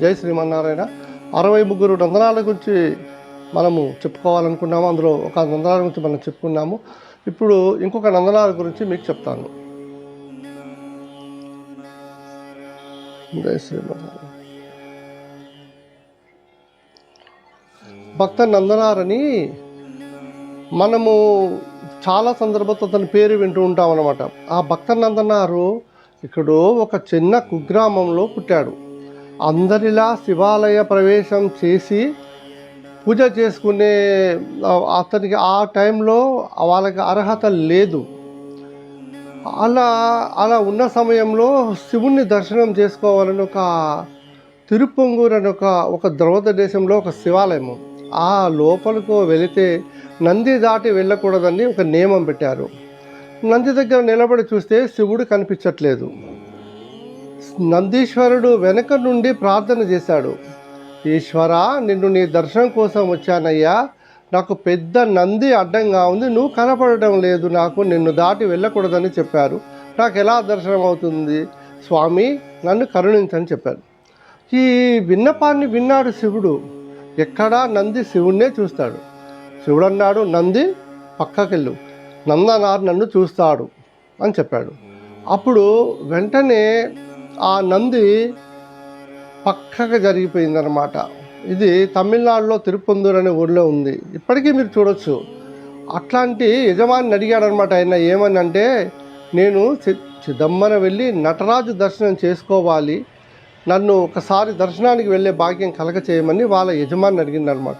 జై శ్రీమన్నారాయణ. అరవై ముగ్గురు నందనాల గురించి మనము చెప్పుకోవాలనుకున్నాము. అందులో ఒక నందనాల గురించి మనం చెప్పుకున్నాము. ఇప్పుడు ఇంకొక నందనాల గురించి మీకు చెప్తాను. జై శ్రీమన్నారాయణ. భక్త నందనారని మనము చాలా సందర్భంతో అతని పేరు వింటూ ఉంటాం అన్నమాట ఆ భక్త నందనారు ఇక్కడో ఒక చిన్న కుగ్రామంలో పుట్టాడు. అందరిలా శివాలయ ప్రవేశం చేసి పూజ చేసుకునే అతనికి ఆ టైంలో వాళ్ళకి అర్హత లేదు. అలా అలా ఉన్న సమయంలో శివుణ్ణి దర్శనం చేసుకోవాలని ఒక తిరుపొంగూరు అని ఒక ఒక ద్రౌద దేశంలో ఒక శివాలయము. ఆ లోపలకు వెళితే నంది దాటి వెళ్ళకూడదని ఒక నియమం పెట్టారు. నంది దగ్గర నిలబడి చూస్తే శివుడు కనిపించట్లేదు. నందీశ్వరుడు వెనక నుండి ప్రార్థన చేశాడు. ఈశ్వర నిన్ను నీ దర్శనం కోసం వచ్చానయ్యా. నాకు పెద్ద నంది అడ్డంగా ఉంది. నువ్వు కనపడటం లేదు. నాకు నిన్ను దాటి వెళ్ళకూడదని చెప్పారు. నాకు ఎలా దర్శనం అవుతుంది? స్వామి నన్ను కరుణించని చెప్పారు. ఈ విన్నపాన్ని విన్నాడు శివుడు. ఎక్కడా నంది శివుణ్ణే చూస్తాడు. శివుడు అన్నాడు నంది పక్కకెళ్ళు. నందనారు నన్ను చూస్తాడు అని చెప్పాడు. అప్పుడు వెంటనే ఆ నంది పక్కగా జరిగిపోయిందనమాట ఇది తమిళనాడులో తిరుపందూరు అనే ఊరిలో ఉంది. ఇప్పటికీ మీరు చూడొచ్చు. అట్లాంటి యజమాని అడిగాడనమాట ఆయన ఏమని అంటే నేను చి- చిదంబరం వెళ్ళి నటరాజు దర్శనం చేసుకోవాలి. నన్ను ఒకసారి దర్శనానికి వెళ్ళే భాగ్యం కలగ చేయమని వాళ్ళ యజమాని అడిగిందనమాట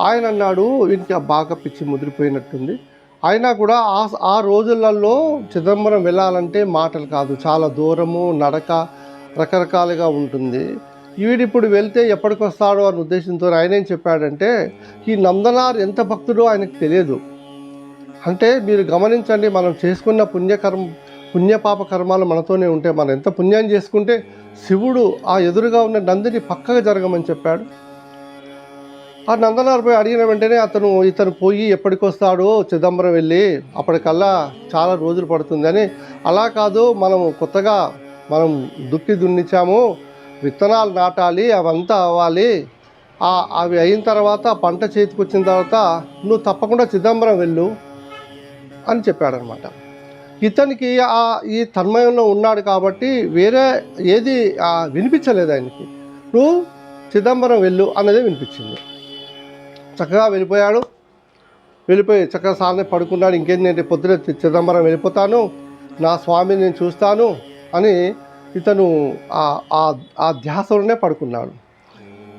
ఆయన అన్నాడు వీనికి బాగా పిచ్చి ముదిరిపోయినట్టుంది. అయినా కూడా ఆ ఆ రోజులలో చిదంబరం వెళ్ళాలంటే మాటలు కాదు. చాలా దూరము నడక రకరకాలుగా ఉంటుంది. వీడిప్పుడు వెళ్తే ఎప్పటికి వస్తాడో ఉద్దేశంతో ఆయన ఏం చెప్పాడంటే ఈ నందనార్ ఎంత భక్తుడో ఆయనకు తెలియదు. అంటే మీరు గమనించండి మనం చేసుకున్న పుణ్యకర్మ పుణ్యపాప కర్మాలు మనతోనే ఉంటే మనం ఎంత పుణ్యం చేసుకుంటే శివుడు ఆ ఎదురుగా ఉన్న నందిని పక్కగా జరగమని చెప్పాడు. ఆ నందనార్ పోయి అడిగిన వెంటనే అతను ఇతను పోయి ఎప్పటికొస్తాడో చిదంబరం వెళ్ళి అప్పటికల్లా చాలా రోజులు పడుతుందని. అలా కాదు మనం కొత్తగా మనం దుక్కి దున్నిచ్చాము విత్తనాలు నాటాలి అవంతా అవ్వాలి. అవి అయిన తర్వాత పంట చేతికి వచ్చిన తర్వాత నువ్వు తప్పకుండా చిదంబరం వెళ్ళు అని చెప్పాడనమాట. ఇతనికి ఆ ఈ తన్మయంలో ఉన్నాడు కాబట్టి వేరే ఏది వినిపించలేదు ఆయనకి. నువ్వు చిదంబరం వెళ్ళు అన్నదే వినిపించింది. చక్కగా వెళ్ళిపోయాడు. వెళ్ళిపోయి చక్కగా సార్ని పడుకున్నాడు. ఇంకేంటి నేను పొద్దున చిదంబరం వెళ్ళిపోతాను. నా స్వామిని నేను చూస్తాను అని ఇతను ఆ- ఆ- ధ్యాసలోనే పడుకున్నాడు.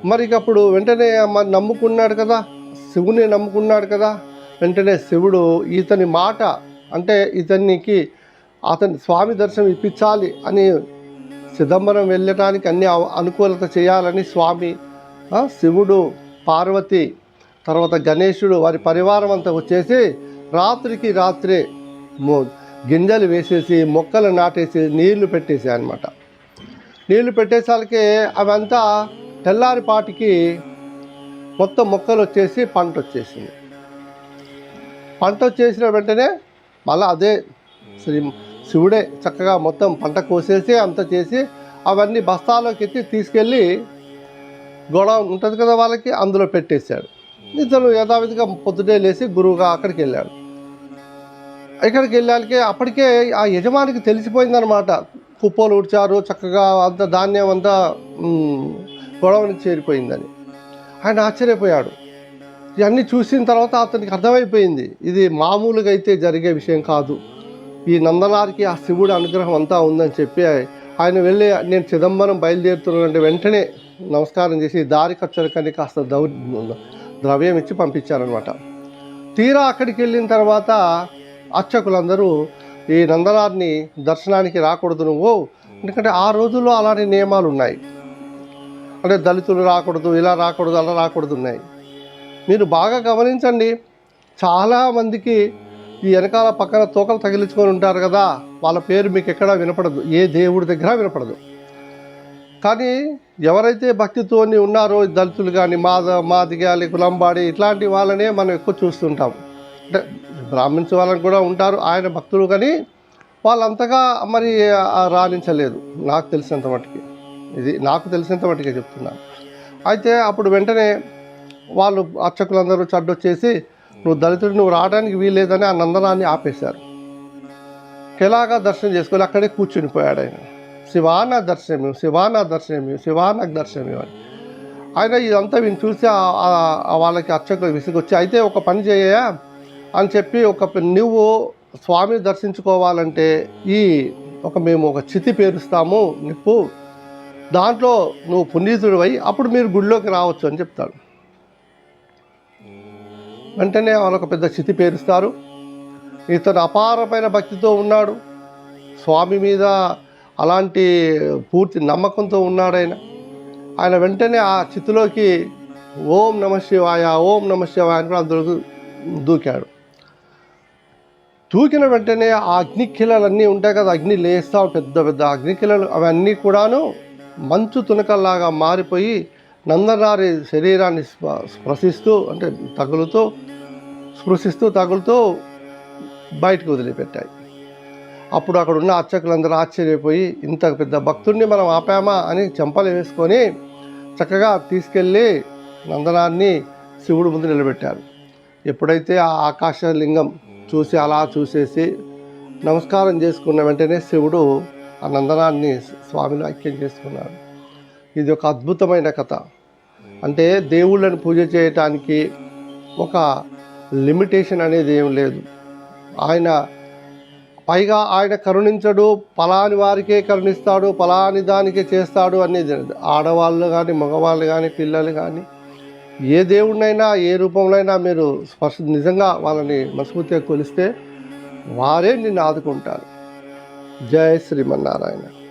మరి ఇక అప్పుడు వెంటనే మరి నమ్ముకున్నాడు కదా. శివుని నమ్ముకున్నాడు కదా. వెంటనే శివుడు ఇతని మాట అంటే ఇతనికి అతని స్వామి దర్శనం ఇప్పించాలి అని చిదంబరం వెళ్ళటానికి అన్ని అనుకూలత చేయాలని స్వామి శివుడు పార్వతి తర్వాత గణేశుడు వారి పరివారం అంతా వచ్చేసి రాత్రికి రాత్రే గింజలు వేసేసి మొక్కలు నాటేసి నీళ్ళు పెట్టేసి అనమాట నీళ్ళు పెట్టేసరికి అవంతా తెల్లారిపాటికి మొత్తం మొక్కలు వచ్చేసి పంట వచ్చేసింది పంట వచ్చేసిన వెంటనే మళ్ళీ అదే శ్రీ శివుడే చక్కగా మొత్తం పంట కోసేసి అంత చేసి అవన్నీ బస్తాలోకి ఎత్తి తీసుకెళ్ళి గొడవ ఉంటుంది కదా వాళ్ళకి అందులో పెట్టేశాడు. ఇతను యథావిధిగా పొద్దుటే లేచి గురువుగా అక్కడికి వెళ్ళాడు. ఇక్కడికి వెళ్ళాలికే అప్పటికే ఆ యజమానికి తెలిసిపోయిందనమాట కుప్పలు ఉడిచారు చక్కగా అంత ధాన్యం అంతా గొడవని చేరిపోయిందని. ఆయన ఆశ్చర్యపోయాడు. ఇవన్నీ చూసిన తర్వాత అతనికి అర్థమైపోయింది. ఇది మామూలుగా అయితే జరిగే విషయం కాదు. ఈ నందనారికి ఆ శివుడి అనుగ్రహం అంతా ఉందని చెప్పి ఆయన వెళ్ళి నేను చిదంబరం బయలుదేరుతున్నానంటే వెంటనే నమస్కారం చేసి దారి ఖర్చులకని కాస్త దౌ ద్రవ్యం ఇచ్చి పంపించారనమాట తీరా అక్కడికి వెళ్ళిన తర్వాత అర్చకులందరూ ఈ నందనార్ని దర్శనానికి రాకూడదు నువ్వు ఎందుకంటే ఆ రోజుల్లో అలాంటి నియమాలు ఉన్నాయి అంటే దళితులు రాకూడదు ఇలా రాకూడదు అలా రాకూడదు ఉన్నాయి. మీరు బాగా గమనించండి చాలామందికి ఈ వెనకాల పక్కన తోకలు తగిలించుకొని ఉంటారు కదా వాళ్ళ పేరు మీకు ఎక్కడా వినపడదు ఏ దేవుడి దగ్గర వినపడదు. కానీ ఎవరైతే భక్తితోని ఉన్నారో దళితులు కానీ మాద మాదిగాలి కులంబాడి ఇట్లాంటి వాళ్ళనే మనం ఎక్కువ చూస్తుంటాం. అంటే బ్రాహ్మిన్స్ వాళ్ళని కూడా ఉంటారు ఆయన భక్తులు కానీ వాళ్ళంతగా మరి రాణించలేదు నాకు తెలిసినంత మట్టుకి ఇది నాకు తెలిసినంత మట్టుకే చెప్తున్నాను అయితే అప్పుడు వెంటనే వాళ్ళు అర్చకులందరూ చడ్డొచ్చేసి నువ్వు దళితుడు నువ్వు రావడానికి వీల్లేదని ఆ నందనాన్ని ఆపేశారు. ఎలాగా దర్శనం చేసుకొని అక్కడే కూర్చునిపోయాడు ఆయన. శివాన దర్శనం శివాన దర్శనం శివా దర్శనం అని. ఆయన ఇదంతా వీళ్ళు చూసి వాళ్ళకి అర్చకులు విసుగొచ్చి అయితే ఒక పని చేయ అని చెప్పి ఒక నువ్వు స్వామిని దర్శించుకోవాలంటే ఈ ఒక మేము ఒక చితి పేరుస్తాము నిప్పు. దాంట్లో నువ్వు పునీతుడివై అప్పుడు మీరు గుడిలోకి రావచ్చు అని చెప్తాడు. వెంటనే వాళ్ళొక పెద్ద చితి పేరుస్తారు. ఇతను అపారమైన భక్తితో ఉన్నాడు. స్వామి మీద అలాంటి పూర్తి నమ్మకంతో ఉన్నాడైనా. ఆయన వెంటనే ఆ చితిలోకి ఓం నమ శివాయ ఓం నమ శివాయ అని కూడా అందులో దూకాడు. దూకిన వెంటనే ఆ అగ్నికిలలు అన్నీ ఉంటాయి కదా అగ్ని లేస్తావు పెద్ద పెద్ద అగ్నికిలలు అవన్నీ కూడాను మంచు తునకల్లాగా మారిపోయి నందనారి శరీరాన్ని స్ప- స్పృశిస్తూ అంటే తగులుతూ స్పృశిస్తూ తగులుతూ బయటకు వదిలిపెట్టాయి. అప్పుడు అక్కడ ఉన్న అర్చకులందరూ ఆశ్చర్యపోయి ఇంత పెద్ద భక్తుడిని మనం ఆపామా అని చెంపలు వేసుకొని చక్కగా తీసుకెళ్ళి నందనాన్ని శివుడు ముందు నిలబెట్టారు. ఎప్పుడైతే ఆ ఆకాశలింగం చూసి అలా చూసేసి నమస్కారం చేసుకున్న వెంటనే శివుడు ఆ నందనాన్ని స్వామిలో ఐక్యం చేసుకున్నాడు. ఇది ఒక అద్భుతమైన కథ. అంటే దేవుళ్ళని పూజ చేయటానికి ఒక లిమిటేషన్ అనేది ఏం లేదు. ఆయన పైగా ఆయన కరుణించడు పలాని వారికే కరుణిస్తాడు పలాని దానికే చేస్తాడు అనేది ఆడవాళ్ళు కానీ మగవాళ్ళు కానీ పిల్లలు కానీ ఏ దేవుడినైనా ఏ రూపంలో మీరు స్పర్శ నిజంగా వాళ్ళని మనస్ఫూర్తిగా కొలిస్తే వారే నిన్ను ఆదుకుంటారు. జయ శ్రీమన్నారాయణ.